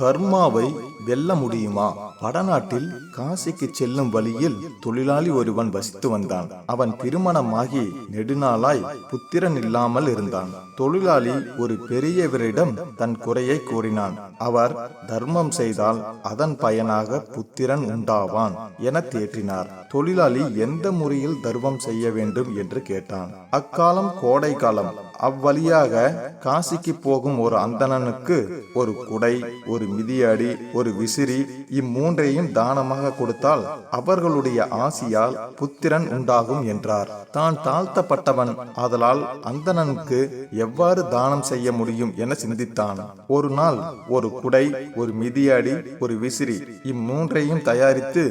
கர்மாவை வெல்ல முடியுமா? வடநாட்டில் காசிக்கு செல்லும் வழியில் தொழிலாளி ஒருவன் வசித்து வந்தான். அவன் திருமணமாகி நெடுநாளாய் புத்திரன் இல்லாமல் இருந்தான். தொழிலாளி ஒரு பெரியவரிடம் தன் குறையை கூறினான். அவர் தர்மம் செய்தால் அதன் பயனாக புத்திரன் உண்டாவான் என தேற்றினார். தொழிலாளி எந்த முறையில் தர்மம் செய்ய வேண்டும் என்று கேட்டான். அக்காலம் கோடை காலம். அவ்வழியாக காசிக்கு போகும் ஒரு அந்தணனுக்கு ஒரு குடை ஒரு மிதியடி ஒரு விசிறி இம்மூன்றையும் தானமாக கொடுத்தால் அவர்களுடைய ஆசியால் புத்திரன் உண்டாகும் என்றார். தான் தாழ்த்தப்பட்டவன் ஆதலால் அந்தணனுக்கு எவ்வாறு தானம் செய்ய முடியும் என சிந்தித்தான். ஒரு நாள் ஒரு குடை ஒரு மிதியடி ஒரு விசிறி இம்மூன்றையும் தயாரித்து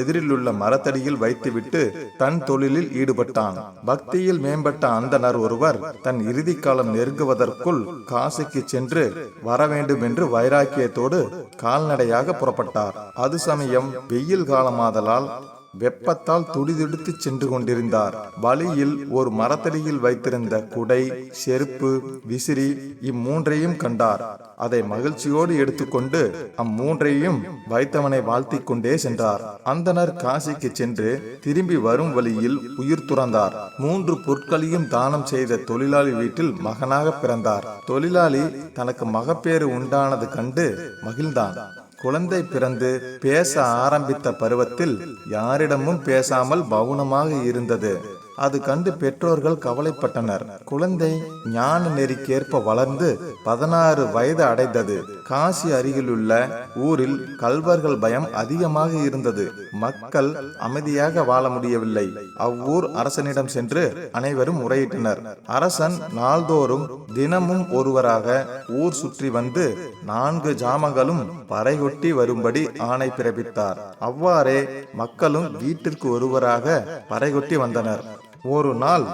எதிரிலுள்ள மரத்தடியில் வைத்துவிட்டு தன் தொழிலில் ஈடுபட்டான். பக்தியில் மேம்பட்ட அந்தணர் ஒருவர் தன் இறுதி காலம் நெருங்குவதற்குள் காசிக்கு சென்று வர வேண்டும் என்று வைராக்கியத்தோடு கால்நடையாக புறப்பட்டார். அது சமயம் வெயில் காலமாதலால் வெப்பத்தால் துடிதுடித்து சென்று கொண்டிருந்தார் வழியில் ஒரு மரத்தடியில் வைத்திருந்த குடை செருப்பு விசிறி இம்மூன்றையும் கண்டார். அதை மகிழ்ச்சியோடு எடுத்துக்கொண்டு அம்மூன்றையும் வைத்தவனை வாழ்த்திக் கொண்டே சென்றார். அந்தனர் காசிக்கு சென்று திரும்பி வரும் வழியில் உயிர் துறந்தார். மூன்று பொருட்களையும் தானம் செய்த தொழிலாளி வீட்டில் மகனாக பிறந்தார். தொழிலாளி தனக்கு மகப்பேறு உண்டானது கண்டு மகிழ்ந்தான். குழந்தை பிறந்து பேச ஆரம்பித்த பருவத்தில் யாரிடமும் பேசாமல் பவுனமாக இருந்தது. அது கண்டு பெற்றோர்கள் கவலைப்பட்டனர். குழந்தை ஞான நெறிக்கேற்ப வளர்ந்து பதினாறு வயது அடைந்தது. காசி அருகிலுள்ள ஊரில் கல்வர்கள் பயம் அதிகமாக இருந்தது. மக்கள் அமைதியாக வாழ முடியவில்லை. அவ்வூர் அரசனிடம் சென்று அனைவரும் முறையிட்டனர். அரசன் நாள்தோறும் தினமும் ஒருவராக ஊர் சுற்றி வந்து நான்கு ஜாமங்களும் பறைகொட்டி வரும்படி ஆணை பிறப்பித்தார். அவ்வாறே மக்களும் வீட்டிற்கு ஒருவராக பறைகொட்டி வந்தனர். ஒரு நாள்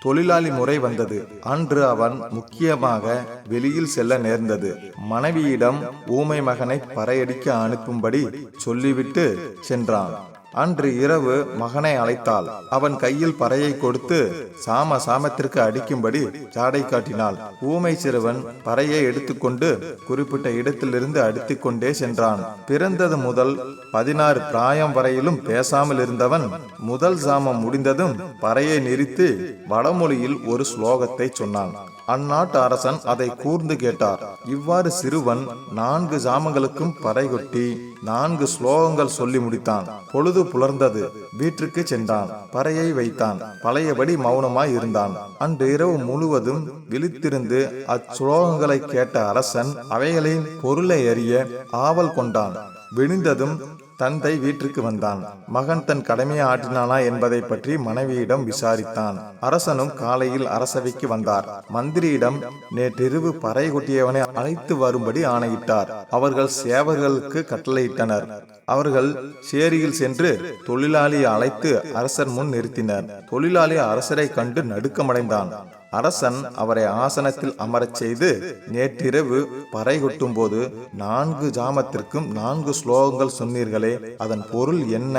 தொழிலாளி முறை வந்தது. அன்று அவன் முக்கியமாக வெளியில் செல்ல நேர்ந்தது. மனைவியிடம் ஊமை மகனை பறையடிக்க அனுப்பும்படி சொல்லிவிட்டு சென்றான். அன்று இரவு மகனை அழைத்தாள். அவன் கையில் பறையை கொடுத்து சாம சாமத்திற்கு அடிக்கும்படி ஜாடை காட்டினாள். ஊமை சிறுவன் பறையை எடுத்துக்கொண்டு குறிப்பிட்ட இடத்திலிருந்து அடித்துக் கொண்டே சென்றான். பிறந்தது முதல் பதினாறு பிராயம் வரையிலும் பேசாமல் இருந்தவன் முதல் சாமம் முடிந்ததும் பறையை நிறுத்தி வடமொழியில் ஒரு ஸ்லோகத்தை சொன்னான். அந்நாட்டு அரசன் அதை கூர்ந்து கேட்டார். இவ்வாறு சிறுவன் நான்கு ஜாமங்களுக்கும் பறைகொட்டி நான்கு ஸ்லோகங்கள் சொல்லி முடித்தான். பொழுது புலர்ந்தது. வீட்டிற்கு சென்றான். பறையை வைத்தான். பழையபடி மௌனமாய் இருந்தான். அன்று இரவு முழுவதும் விழித்திருந்து அச்சுலோகங்களை கேட்ட அரசன் அவைகளின் பொருளை அறிய ஆவல் கொண்டான். விழுந்ததும் தந்தை வீட்டிற்கு வந்தான். மகன் தன் கடமையை ஆற்றினானா என்பதை பற்றி மனைவியிடம் விசாரித்தான். அரசனும் காலையில் அரசவைக்கு வந்தார். மந்திரியிடம் நேற்றிரவு பறை கொட்டியவனை அழைத்து வரும்படி ஆணையிட்டார். அவர்கள் சேவர்களுக்கு கட்டளையிட்டனர். அவர்கள் சேரியில் சென்று தொழிலாளியை அழைத்து அரசர் முன் நிறுத்தினர். தொழிலாளி அரசரை கண்டு நடுக்கமடைந்தான். அரசன் அவரை ஆசனத்தில் அமரச் செய்து நேற்றிரவு பறை கொட்டும் போது நான்கு ஜாமத்திற்கும் நான்கு ஸ்லோகங்கள் சொன்னீர்களே அதன் பொருள் என்ன?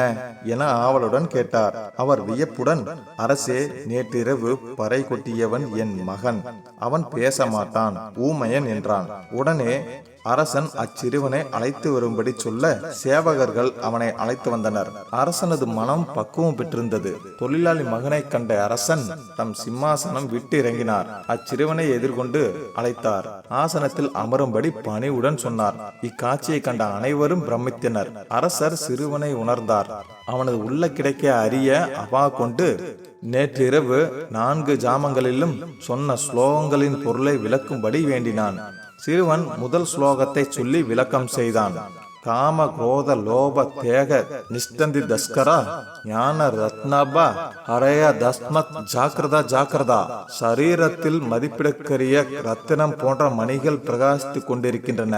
என ஆவலுடன் கேட்டார். அவர் வியப்புடன் அரசே நேற்றிரவு பறை கொட்டியவன் என் மகன். அவன் பேச மாட்டான் ஊமையன் என்றான். உடனே அரசன் அச்சிறுவனை அழைத்து வரும்படி சொல்ல சேவகர்கள் அவனை அழைத்து வந்தனர். அரசனது மனம் பக்குவம் பெற்றிருந்தது. தொழிலாளி மகனை கண்ட அரசன் தம் சிம்மாசனம் விட்டு இறங்கினார். அச்சிறுவனை எதிர்கொண்டு அழைத்தார். ஆசனத்தில் அமரும்படி பணிவுடன் சொன்னார். இக்காட்சியை கண்ட அனைவரும் பிரமித்தனர். அரசர் சிறுவனை உணர்ந்தார். அவனது உள்ள கிடைக்க அறிய அவா கொண்டு நேற்றிரவு நான்கு ஜாமங்களிலும் சொன்ன ஸ்லோகங்களின் பொருளை விளக்கும்படி வேண்டினான். சிறுவன் முதல் ஸ்லோகத்தை சொல்லி விளக்கம் செய்தான். காம குரோத லோப தேக நிஷ்டந்தி தஸ்கரா ஞான ரத்னபா ஹரய தஸ்மத் ஜாக்கிரதா ஜாக்கிரதா சரீரத்தில் மதிப்பிடக்கரிய ரத்தினம் போன்ற மணிகள் பிரகாசித்துக் கொண்டிருக்கின்றன.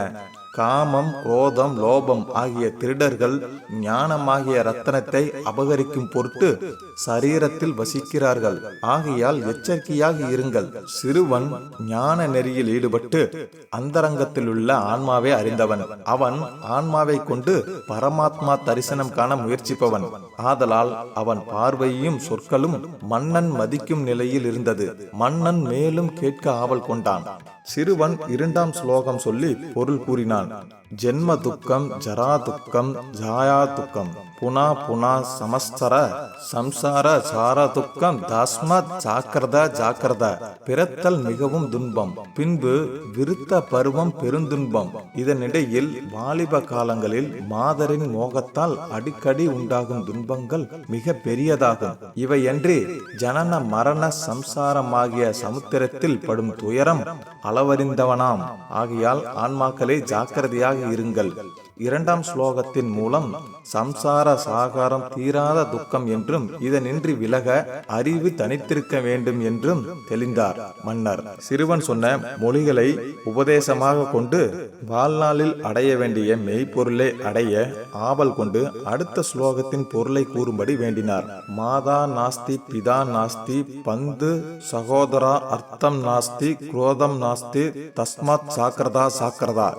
காமம் குரோதம் லோபம் ஆகிய திருடர்கள் ஞானமாகிய ரத்தனத்தை அபகரிக்கும் பொருட்டு சரீரத்தில் வசிக்கிறார்கள். ஆகையால் எச்சரிக்கையாக இருங்கள். சிறுவன் ஞான நெறியில் ஈடுபட்டு அந்தரங்கத்தில் உள்ள ஆன்மாவை அறிந்தவன். அவன் ஆன்மாவை கொண்டு பரமாத்மா தரிசனம் காண முயற்சிப்பவன். ஆதலால் அவன் பார்வையும் சொற்களும் மன்னன் மதிக்கும் நிலையில் இருந்தது. மன்னன் மேலும் கேட்க ஆவல் கொண்டான். சிறுவன் இரண்டாம் ஸ்லோகம் சொல்லி பொருள் கூறினான். ஜென்ம துக்கம் ஜரா துக்கம் ஜாயா துக்கம் புனா புனா சமஸ்தர சம்சார சார துக்கம் தஸ்மத் ஜாக்கிரத. ஜாக்கிரத பிறத்தல் மிகவும் துன்பம் பின்பு விருத்த பருவம் பெருந்துன்பம். இதனிடையில் வாலிப காலங்களில் மாதரின் மோகத்தால் அடிக்கடி உண்டாகும் துன்பங்கள் மிக பெரியதாகும். இவையன்றி ஜனன மரண சம்சாரமாகிய சமுத்திரத்தில் படும் துயரம் அளவறிந்தவனாம். ஆகையால் ஆன்மாக்களே ஜாக்கிரதையாக இருங்கள். இரண்டாம் ஸ்லோகத்தின் மூலம் சம்சார சாகாரம் தீராத துக்கம் என்றும் இதனின்றி விலக அறிவு தனித்திருக்க வேண்டும் என்றும் தெளிந்தார் மன்னர். சிறுவன் சொன்ன மொழிகளை உபதேசமாக கொண்டு வாழ்நாளில் அடைய வேண்டிய மெய்ப்பொருளை அடைய ஆவல் கொண்டு அடுத்த ஸ்லோகத்தின் பொருளை கூறும்படி வேண்டினார். மாதா நாஸ்தி பிதா நாஸ்தி பந்து சகோதரா அர்த்தம் நாஸ்தி குரோதம் நாஸ்தி தஸ்மாத் சாக்கிரதா சாக்கிரதா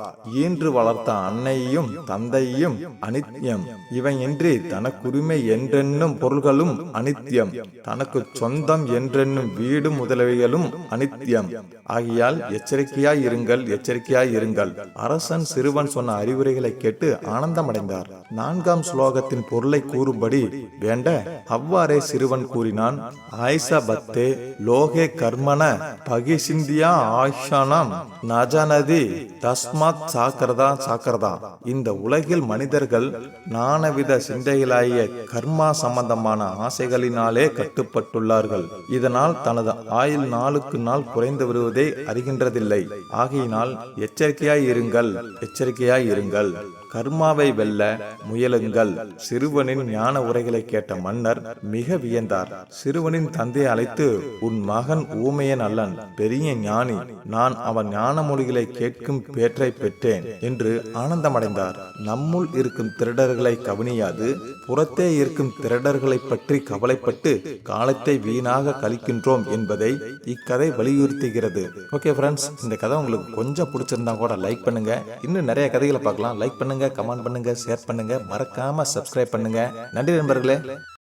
ஈன்று வளர்த்த அன்னையும் தந்தையும் அனித்யம். இவையின்றி தனக்குரிமை என்றென்னும் பொருள்களும் அனித்யம். தனக்கு சொந்தம் என்றென்னும் வீடு முதலவைகளும் அனித்யம். ஆகியால் எச்சரிக்கையாய் இருங்கள் எச்சரிக்கையாய் இருங்கள். அரசன் சிறுவன் சொன்ன அறிவுரைகளை கேட்டு ஆனந்தமடைந்தார். நான்காம் ஸ்லோகத்தின் பொருளை கூறும்படி வேண்ட அவ்வாறே சிறுவன் கூறினான் ஆயிச பத்தே லோகே கர்மண பகிசிந்தியா ஆஷானம் நஜனதி தஸ்மாத் சாக்கிரதா சாக்கிரதா. இந்த இந்த உலகில் மனிதர்கள் நானவித சிந்தைகளாகிய கர்மா சம்பந்தமான ஆசைகளினாலே கட்டுப்பட்டுள்ளார்கள். இதனால் தனது ஆயுள் நாளுக்கு நாள் குறைந்து வருவதை அறிகின்றதில்லை. ஆகையினால் எச்சரிக்கையாய் இருங்கள். எச்சரிக்கையாய் இருங்கள். கர்மாவை வெல்ல முயலுங்கள். சிறுவனின் ஞான உரைகளை கேட்ட மன்னர் மிக வியந்தார். சிறுவனின் தந்தையை அழைத்து உன் மகன் ஊமையன் அல்லன் பெரிய ஞானி. நான் அவன் ஞான மொழிகளை கேட்கும் பேற்றை பெற்றேன் என்று ஆனந்தமடைந்தார். நம்முள் இருக்கும் திருடர்களை கவனியாது. புறத்தே இருக்கும் திருடர்களை பற்றி கவலைப்பட்டு காலத்தை வீணாக கழிக்கின்றோம் என்பதை இக்கதை வலியுறுத்துகிறது. ஓகே ஃப்ரெண்ட்ஸ் இந்த கதை உங்களுக்கு கொஞ்சம் பிடிச்சிருந்தா கூட லைக் பண்ணுங்க. இன்னும் நிறைய கதைகளை பார்க்கலாம். லைக் பண்ணுங்க. கமெண்ட் பண்ணுங்க ஷேர் பண்ணுங்க. மறக்காம சப்ஸ்கிரைப் பண்ணுங்க. நன்றி நண்பர்களே.